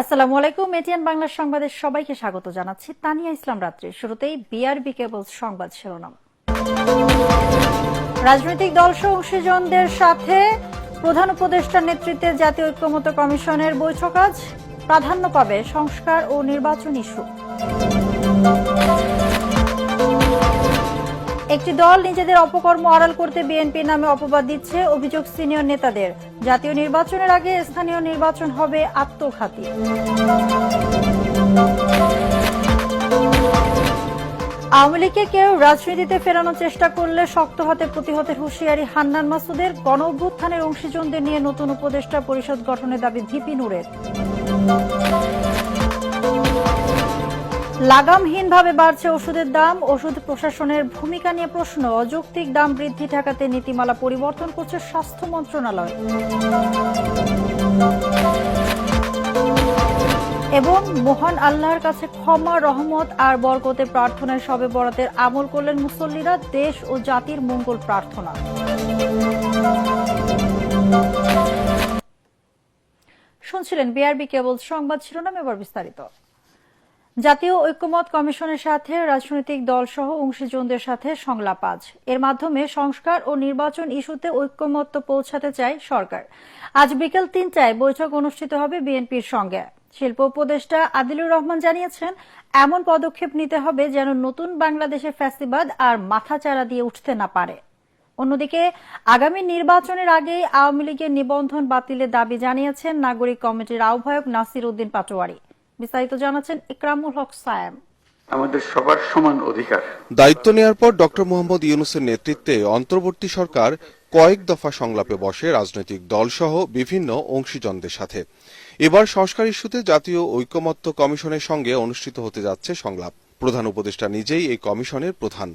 আসসালামু আলাইকুম, এটিএন বাংলা সংবাদের সবাইকে স্বাগত জানাচ্ছি। তানিয়া ইসলাম রাত্রি শুরুতেই বিআরবি কেবলস সংবাদ শিরোনাম। রাজনৈতিক দল অংশীজনদের সাথে প্রধান উপদেষ্টার নেতৃত্বে জাতীয় ঐক্যমত কমিশনের বৈঠক আজ। প্রাধান্য পাবে সংস্কার ও নির্বাচন ইস্যু। একটি দল নিজেদের অপকর্ম আড়াল করতে বিএনপি নামে অপবাদ দিচ্ছে অভিযোগ সিনিয়র নেতাদের। জাতীয় নির্বাচনের আগে স্থানীয় নির্বাচন হবে আত্মঘাতী। আওয়ামী লীগকে কেউ রাজনীতিতে ফেরানোর চেষ্টা করলে শক্ত হাতে প্রতিহতের হুঁশিয়ারি হান্নান মাসুদের। গণ অভ্যুত্থানের অংশীজনদের নিয়ে নতুন উপদেষ্টা পরিষদ গঠনের দাবি ভিপি নুরের। লাগামহীনভাবে বাড়ছে ওষুধের দাম। ওষুধ প্রশাসনের ভূমিকা নিয়ে প্রশ্ন, অযৌক্তিক দাম বৃদ্ধি ঠেকাতে নীতিমালা পরিবর্তন করছে স্বাস্থ্য মন্ত্রণালয়। এবং মহান আল্লাহর কাছে ক্ষমা, রহমত আর বরকতে প্রার্থনায় সবে বরাতের আমল করলেন মুসল্লিরা, দেশ ও জাতির মঙ্গল প্রার্থনা। শুনছিলেন বিআরবি কেবল সংবাদ শিরোনাম, এবার বিস্তারিত। জাতীয় ঐক্যমত কমিশনের সাথে রাজনৈতিক দলসহ অংশীজনদের সাথে সংলাপ আজ। এর মাধ্যমে সংস্কার ও নির্বাচন ইস্যুতে ঐক্যমত্য পৌঁছাতে চায় সরকার। আজ বিকেল তিনটায় বৈঠক অনুষ্ঠিত হবে বিএনপির সঙ্গে। শিল্প উপদেষ্টা আদিলুর রহমান জানিয়েছেন, এমন পদক্ষেপ নিতে হবে যেন নতুন বাংলাদেশের ফ্যাসিবাদ আর মাথাচাড়া দিয়ে উঠতে না পারে। অন্যদিকে, আগামী নির্বাচনের আগেই আওয়ামী লীগের নিবন্ধন বাতিলের দাবি জানিয়েছেন নাগরিক কমিটির আহ্বায়ক নাসির উদ্দিন পাটোয়ারি। বিস্তারিত জানাচ্ছেন ইকরামুল হক সায়েম। আমাদের সবার সমান অধিকার। দায়িত্ব নেয়ার পর ডক্টর মোহাম্মদ ইউনুসের নেতৃত্বে অন্তর্বর্তী সরকার কয়েক দফা সংলাপে বসে রাজনৈতিক দলসহ বিভিন্ন অংশীজনদের সাথে। এবার সংস্কার ইস্যুতে জাতীয় ঐক্যমত্য কমিশনের সঙ্গে অনুষ্ঠিত হতে যাচ্ছে সংলাপ। প্রধান উপদেষ্টা নিজেই এই কমিশনের প্রধান।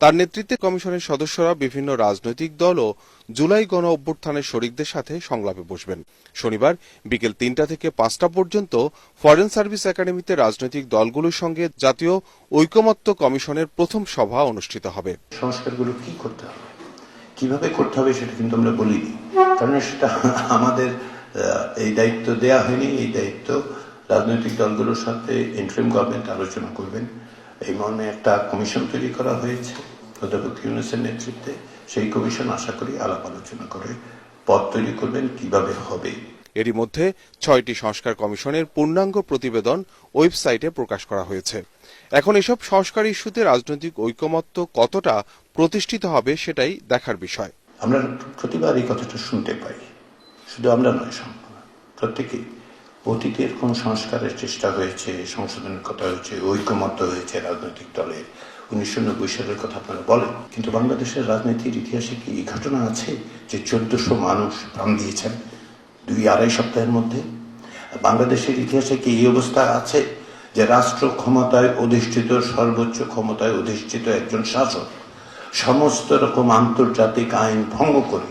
তার নেতৃত্বে কমিশনের সদস্যরা বিভিন্ন রাজনৈতিক দল ও জুলাই গণ অভ্যুত্থানের শরিকদের সাথে সংলাপে বসবেন। শনিবার বিকেল তিনটা থেকে পাঁচটা পর্যন্ত ফরেন সার্ভিস একাডেমিতে রাজনৈতিক দলগুলোর সঙ্গে জাতীয় ঐকমত্য কমিশনের প্রথম সভা অনুষ্ঠিত হবে। সংস্কারগুলো কি করতে হবে? কীভাবে করতে হবে সেটা কিন্তু আমরা বলিনি। কারণ সেটা আমাদের এই দায়িত্ব দেয়া হয়নি। এই দায়িত্ব রাজনৈতিক দলগুলোর সাথে ইন্টারিম গভর্নমেন্ট আলোচনা করবেন। এই মর্মে একটা কমিশন তৈরি করা হয়েছে। অধ্যাপক ইউনুসের নেতৃত্বে সেই কমিশন আশা করি আলাপ আলোচনা করে পথ তৈরি করবেন কীভাবে হবে। এরই মধ্যে ছয়টি সংস্কার কমিশনের পূর্ণাঙ্গ প্রতিবেদন ওয়েবসাইটে প্রকাশ করা হয়েছে। এখন এসব সংস্কার ইস্যুতে রাজনৈতিক ঐকমত্য কতটা প্রতিষ্ঠিত হবে সেটাই দেখার বিষয়। আমরা প্রতিবার এই কথাটা শুনতে পাই। শুধু আমরা নয় সম্পূর্ণ প্রত্যেকেই। অতীতে কোন সংস্কারের চেষ্টা হয়েছে, সংশোধনের কথা হয়েছে, ঐক্যমত্য হয়েছে রাজনৈতিক দলের? উনিশশো নব্বই সালের কথা আপনারা বলেন, কিন্তু বাংলাদেশের রাজনীতির ইতিহাসে কি এই ঘটনা আছে যে চোদ্দশো মানুষ প্রাণ দিয়েছেন দুই আড়াই সপ্তাহের মধ্যে? বাংলাদেশের ইতিহাসে কি এই অবস্থা আছে যে রাষ্ট্র ক্ষমতায় অধিষ্ঠিত, সর্বোচ্চ ক্ষমতায় অধিষ্ঠিত একজন শাসক সমস্ত রকম আন্তর্জাতিক আইন ভঙ্গ করে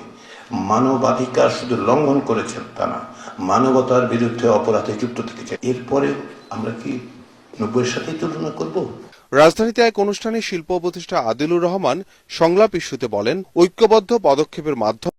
মানবাধিকার শুধু লঙ্ঘন করেছেন তা না মানবতার বিরুদ্ধে অপরাধে যুক্ত থেকেছে। এরপরে আমরা কি নব্বইয়ের সাথে তুলনা করব? রাজধানীতে এক অনুষ্ঠানে শিল্প প্রতিষ্ঠা আদিলুর রহমান সংলাপ ইস্যুতে বলেন, ঐক্যবদ্ধ পদক্ষেপের মাধ্যমে